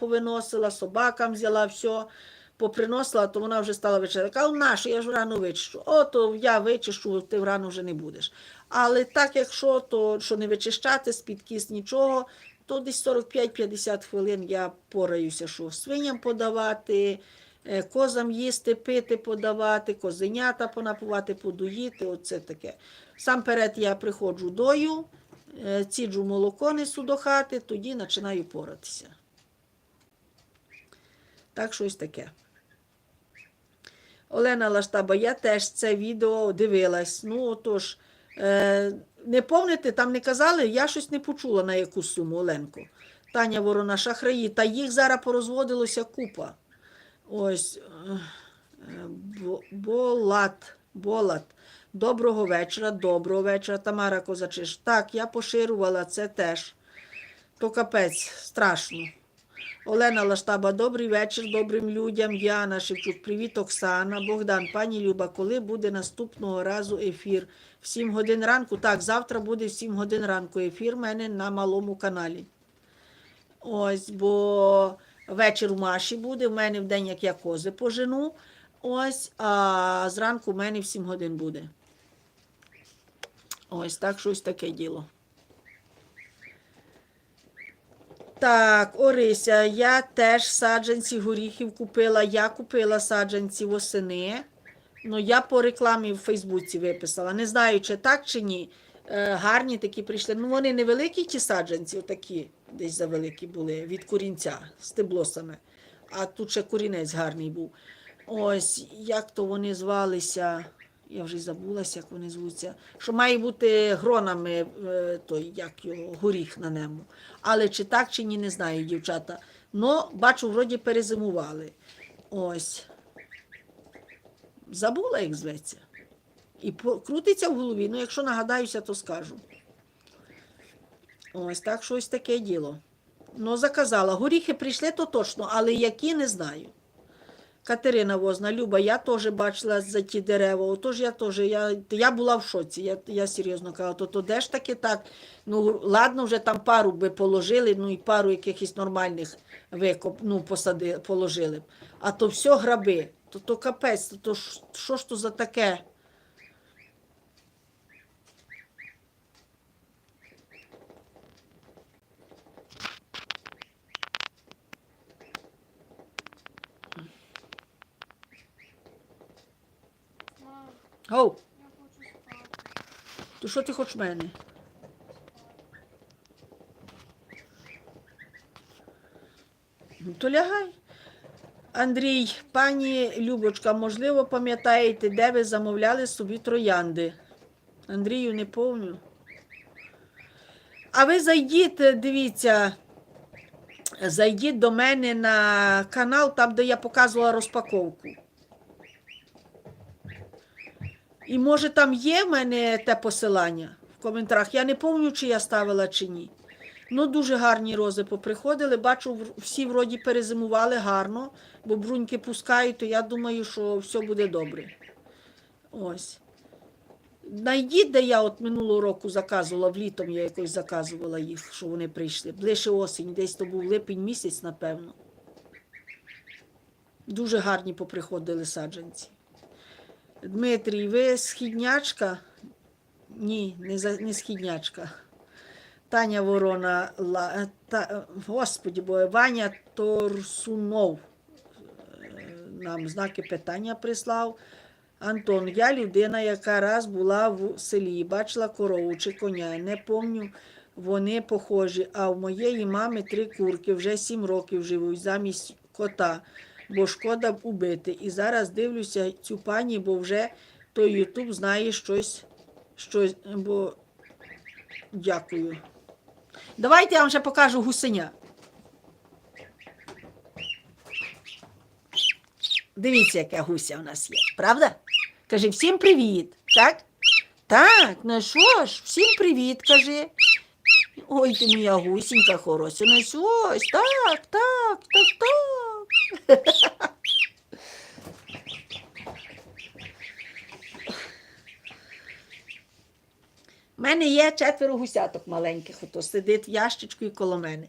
повиносила, собакам взяла все, поприносила, то вона вже стала вечеряти. Кажу, нащо, я ж рано вичищу. О, то я вичищу, ти рано вже не будеш. Але так, якщо то що не вичищати з-під кіс нічого, то десь 45-50 хвилин я пораюся, що свиням подавати, е, козам їсти, пити подавати, козенята понапувати, подоїти. Оце таке. Сам перед я приходжу дою, е, ціджу молоко несу до хати, тоді починаю поратися. Так, щось таке. Олена Лаштаба, я теж це відео дивилась. Ну, отож, е, не помните, там не казали, я щось не почула на яку суму, Оленко. Таня Ворона, шахраї, та їх зараз порозводилося купа. Ось е, Бо- Болат. Болат. Доброго вечора, доброго вечора, Тамара Козачиш. Так, я поширювала це теж. То капець, страшно. Олена Лаштаба, добрий вечір добрим людям. Діана Шевчук, привіт, Оксана, Богдан, пані Люба, коли буде наступного разу ефір? В 7 годин ранку. Так, завтра буде в 7 годин ранку ефір в мене на малому каналі. Ось, бо вечір у Маші буде, в мене в день, як я кози пожену. Ось, а зранку в мене в 7 годин буде. Ось так, щось таке діло. Так, Орися, я теж саджанці горіхів купила. Я купила саджанці восени. Ну, я по рекламі в Фейсбуці виписала. Не знаю, чи так, чи ні. Е, гарні такі прийшли. Ну, вони невеликі, ті саджанці, отакі десь завеликі були, від корінця, стебло саме. А тут ще корінець гарний був. Ось, як то вони звалися. Я вже й забулася, як вони звуться. Що має бути гронами е, той, як його, горіх на ньому. Але чи так, чи ні, не знаю, дівчата. Ну, бачу, вроді перезимували. Ось. Забула, як зветься. І крутиться в голові. Ну, якщо нагадаюся, то скажу. Ось так щось таке діло. Ну, заказала. Горіхи прийшли, то точно, але які не знаю. Катерина Возна, Люба, я теж бачила за ті дерева. Отож я теж, я, я була в шоці, я, я серйозно кажу, то, то де ж таки так? Ну, ладно, вже там пару би положили, ну і пару якихось нормальних викоп, ну, посади, положили. А то все граби, то, то капець, то, то що ж то за таке? Мам, Оу, я хочу спати. то що ти хочеш мене? Ну, то лягай. Андрій, пані Любочка, можливо, пам'ятаєте, де ви замовляли собі троянди? Андрію, не помню. А ви зайдіть, дивіться, зайдіть до мене на канал, там, де я показувала розпаковку. І може там є в мене те посилання в коментарях. Я не пам'ятаю, чи я ставила чи ні. Ну, дуже гарні рози поприходили. Бачу, всі вроді перезимували гарно, бо бруньки пускають, то я думаю, що все буде добре. Ось. Найдіть, де я от минулого року заказувала, влітом я якось заказувала їх, що вони прийшли. Ближче осінь, десь то був липень місяць, напевно. Дуже гарні поприходили саджанці. Дмитрій, ви східнячка? Ні, не, за, не східнячка. Таня Ворона, Ла, та, Господі бо Ваня Торсунов е, нам знаки питання прислав. Антон, я людина, яка раз була в селі, бачила корову чи коня. Не помню, вони похожі. А в моєї мами три курки вже сім років живуть замість кота, бо шкода б убити. І зараз дивлюся цю пані, бо вже той Ютуб знає щось, щось, бо дякую. Давайте я вам ще покажу гусеня. Дивіться, яке гуся у нас є, правда? Каже, всім привіт, так? Так, ну що ж, всім привіт, каже. Ой, ти моя гусінька хороша. Ну ось, так, так, так, так. У мене є четверо гусяток маленьких, хто сидить в ящичку і коло мене.